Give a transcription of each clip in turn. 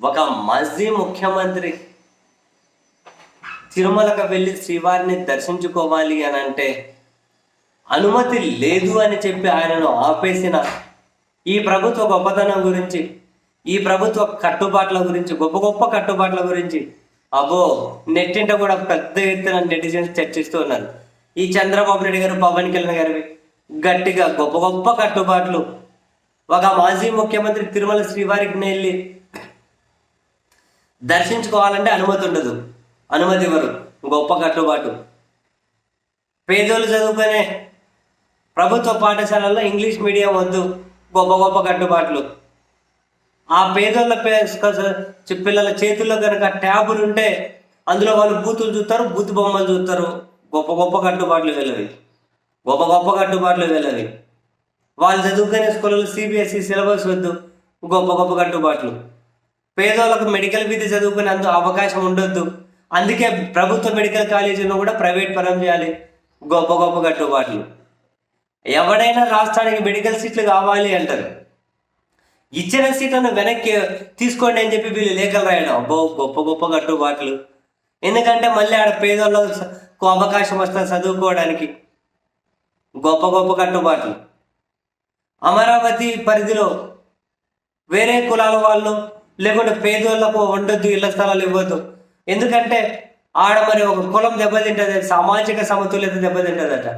ఒక మాజీ ముఖ్యమంత్రి తిరుమలకు వెళ్ళి శ్రీవారిని దర్శించుకోవాలి అని అంటే అనుమతి లేదు అని చెప్పి ఆయనను ఆపేసిన ఈ ప్రభుత్వ గొప్పతనం గురించి ఈ ప్రభుత్వ కట్టుబాట్ల గురించి గొప్ప గొప్ప కట్టుబాట్ల గురించి అబ్బో నెట్టింట కూడా పెద్ద ఎత్తున నెటిజన్స్ చర్చిస్తూ ఉన్నారు. ఈ చంద్రబాబు నాయుడు గారు పవన్ కళ్యాణ్ గారివి గట్టిగా గొప్ప గొప్ప కట్టుబాట్లు. ఒక మాజీ ముఖ్యమంత్రి తిరుమల శ్రీవారికి వెళ్ళి దర్శించుకోవాలంటే అనుమతి ఉండదు. అనుమతి ఇవ్వరు. గొప్ప కట్టుబాటు పేదోళ్ళు చదువుకునే ప్రభుత్వ పాఠశాలల్లో ఇంగ్లీష్ మీడియం వద్దు. గొప్ప గొప్ప కట్టుబాట్లు. ఆ పేదోళ్ళ పే- పిల్లల చేతుల్లో కనుక ట్యాబులు ఉంటే అందులో వాళ్ళు బూతులు చూస్తారు బూతు బొమ్మలు చూస్తారు. గొప్ప గొప్ప కట్టుబాట్లు వెళ్ళవి. గొప్ప గొప్ప కట్టుబాట్లు వెళ్ళవి. వాళ్ళు చదువుకునే స్కూళ్ళలో సిబిఎస్ఈ సిలబస్ వద్దు. గొప్ప గొప్ప కట్టుబాట్లు. పేదోళ్ళకు మెడికల్ విద్య చదువుకునే అంత అవకాశం ఉండొద్దు. అందుకే ప్రభుత్వ మెడికల్ కాలేజీలో కూడా ప్రైవేట్ పరం చేయాలి. గొప్ప గొప్ప కట్టుబాట్లు. ఎవడైనా రాష్ట్రానికి మెడికల్ సీట్లు కావాలి అంటారు. ఇచ్చిన సీట్లను వెనక్కి తీసుకోండి అని చెప్పి వీళ్ళు లేఖలు రాయడం. అబ్బో గొప్ప గొప్ప కట్టుబాట్లు. ఎందుకంటే మళ్ళీ ఆడ పేదోళ్ళకు అవకాశం వస్తుంది చదువుకోవడానికి గొప్ప గొప్ప కట్టుబాట్లు. అమరావతి పరిధిలో వేరే కులాల వాళ్ళు లేకుంటే పేదోళ్ళకు ఉండొద్దు ఇళ్ళ స్థలాలు ఇవ్వద్దు. ఎందుకంటే ఆడ మరి ఒక కులం దెబ్బతింటది సామాజిక సమతుల్యత దెబ్బతింటదట.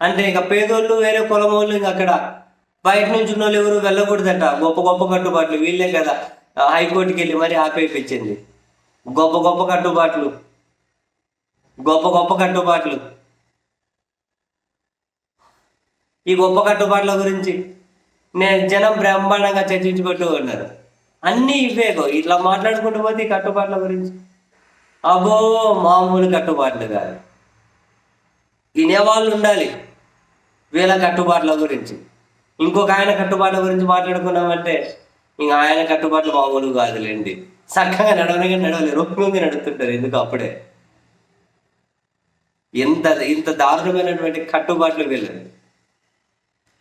అంటే ఇంకా పేదోళ్ళు వేరే కులం వాళ్ళు ఇంకా అక్కడ బయట నుంచి ఉన్న వాళ్ళు ఎవరు వెళ్ళకూడదట. గొప్ప గొప్ప కట్టుబాట్లు వీళ్ళే కదా హైకోర్టుకి వెళ్ళి మరి ఆపేపించింది. గొప్ప గొప్ప కట్టుబాట్లు గొప్ప గొప్ప కట్టుబాట్లు. ఈ గొప్ప కట్టుబాట్ల గురించి నేను జనం బ్రహ్మాండంగా చర్చించుకుంటూ ఉన్నారు. అన్నీ ఇవేగో ఇట్లా మాట్లాడుకుంటూ పోతే ఈ కట్టుబాట్ల గురించి? అబ్బో మామూలు కట్టుబాట్లు కాదు. వినేవాళ్ళు ఉండాలి వీళ్ళ కట్టుబాట్ల గురించి. ఇంకొక ఆయన కట్టుబాట్ల గురించి మాట్లాడుకున్నామంటే ఇంకా ఆయన కట్టుబాట్లు మామూలు కాదులేండి. చక్కగా నడవనగా నడవలేరు రొప్పి నడుతుంటారు ఎందుకు అప్పుడే? ఎంత ఇంత దారుణమైనటువంటి కట్టుబాట్లు వీళ్ళని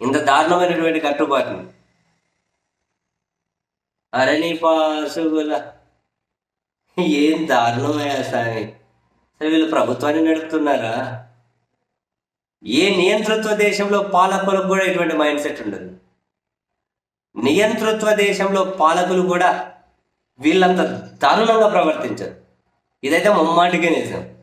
ఇంత దారుణమైనటువంటి కట్టుబాట్లు. అరణి నీ పాసుగుల ఏం దారుణమయ్యా స్వామి సరే వీళ్ళు ప్రభుత్వాన్ని నడుపుతున్నారా? ఏ నియంతృత్వ దేశంలో పాలకులకు కూడా ఇటువంటి మైండ్ సెట్ ఉండదు. నియంతృత్వ దేశంలో పాలకులు కూడా వీళ్ళంత దారుణంగా ప్రవర్తించారు. ఇదైతే ముమ్మాటికే నిజం.